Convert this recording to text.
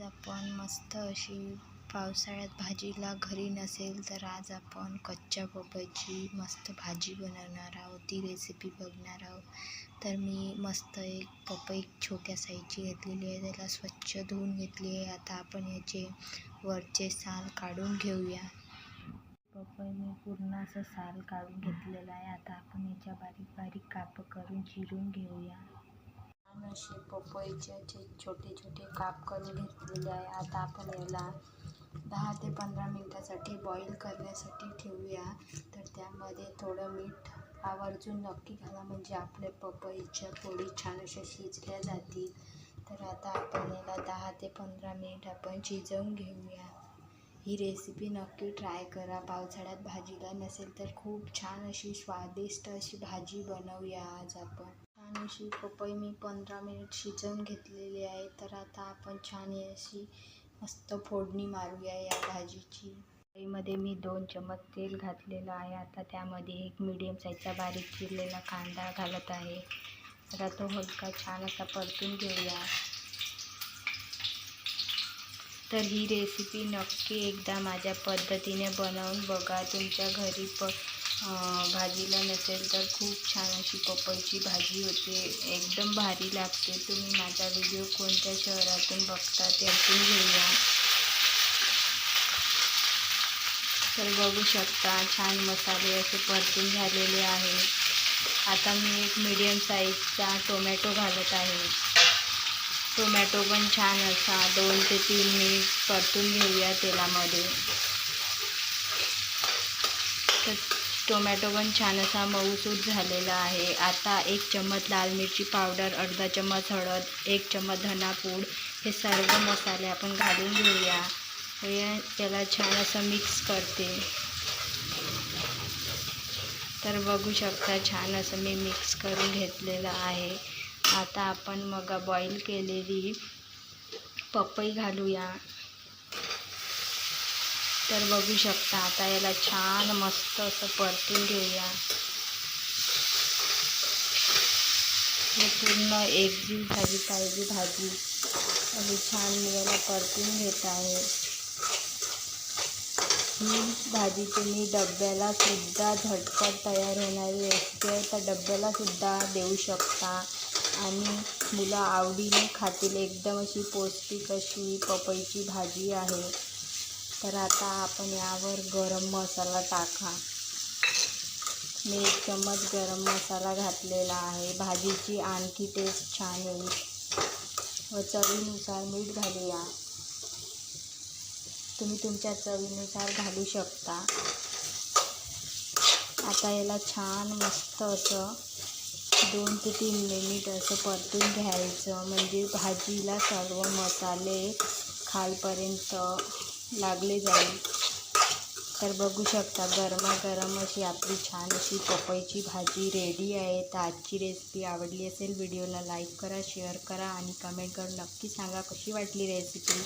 आज आपण मस्त अशी पावसाळ्यात भाजीला घरी नसेल तर आज आपण कच्च्या पपईची मस्त भाजी बनवणार आहोत. ती रेसिपी बघणार आहोत. तर मी मस्त एक पपई छोट्या साईजची घेतलेली आहे. त्याला स्वच्छ धुवून घेतली आहे. आता आपण याचे वरचे साल काढून घेऊया. पपई मी पूर्ण असं साल काढून घेतलेलं आहे. आता आपण याच्या बारीक बारीक काप करून चिरून घेऊया. छान असे पपईचे असे छोटे छोटे काप करून घेतलेले आहे. आता आपण याला दहा ते पंधरा मिनटासाठी बॉईल करण्यासाठी ठेवूया. तर त्यामध्ये थोडं मीठ आवर्जून नक्की घाला. म्हणजे आपल्या पपईच्या पोळी छान अशा शिजल्या जातील. तर आता आपण याला दहा ते पंधरा मिनिट आपण शिजवून घेऊया. ही रेसिपी नक्की ट्राय करा. पावसाळ्यात भाजीला नसेल तर खूप छान अशी स्वादिष्ट अशी भाजी बनवूया आज आपण. छान अशी पपई मी पंधरा मिनिट शिजवून घेतलेली आहे. तर आता आपण छान अशी मस्त फोडणी मारूया या भाजीची. पपईमध्ये मी दोन चमच तेल घातलेलं आहे. आता त्यामध्ये एक मिडियम साईजचा बारीक चिरलेला कांदा घालत आहे. आता तो हलका छान असा परतून घेऊया. तर ही रेसिपी नक्की एकदा माझ्या पद्धतीने बनवून बघा. तुमच्या घरी प भाजीला नसेल तर खूप छान अशी पपईची भाजी होते. एकदम भारी लागते. तुम्ही माझा व्हिडिओ कोणत्या शहरातून बघता त्यातून घेऊया तर बघू शकता छान मसाले असे परतून झालेले आहे आता मी एक मीडियम साईजचा टोमॅटो घालत आहे. टोमॅटो पण छान असा दोन ते तीन मिनिट परतून घेऊया तेलामध्ये. तर टोमॅटो पण छान असा मऊसूत झालेला आहे. आता एक चम्मच लाल मिरची पावडर अर्धा चम्मच हळद एक चम्मच धनापूड हे सर्व मसाले आपण घालून घेऊया. हे त्याला छान असं मिक्स करते. तर बघू शकता छान असं मी मिक्स करून घेतलेलं आहे. आता आपण मग बॉईल केलेली पपई घालूया. तर बघू शकता आता याला छान मस्त असं परतून घेऊया. हे पूर्ण एकजीव झाली पाहिजे भाजी. अशी छान मी याला परतून ही भाजी तुम्ही डब्याला सुद्धा झटपट तयार रेसिपी आहे. तर डब्याला सुद्धा शकता. आणि मुलं आवडीने खातील. एकदम अशी पौष्टिक अशी पपईची भाजी आहे. तर आता आपण यावर गरम मसाला टाका. मी एक चम्मच गरम मसाला घातलेला आहे. भाजीची आणखी टेस्ट छान येईल. व चवीनुसार मीठ घालूया. तुम्ही तुमच्या चवीनुसार घालू शकता. आता याला छान मस्त असं दोन ते तीन मिनिट असं परतून घ्यायचं. म्हणजे भाजीला सर्व मसाले खालपर्यंत लागले जाईल. तर बघू शकता गरमागरम अशी आपली छान अशी पपईची भाजी रेडी आहे. तर आजची रेसिपी आवडली असेल व्हिडिओला लाईक करा शेअर करा आणि कमेंट करून नक्की सांगा कशी वाटली रेसिपी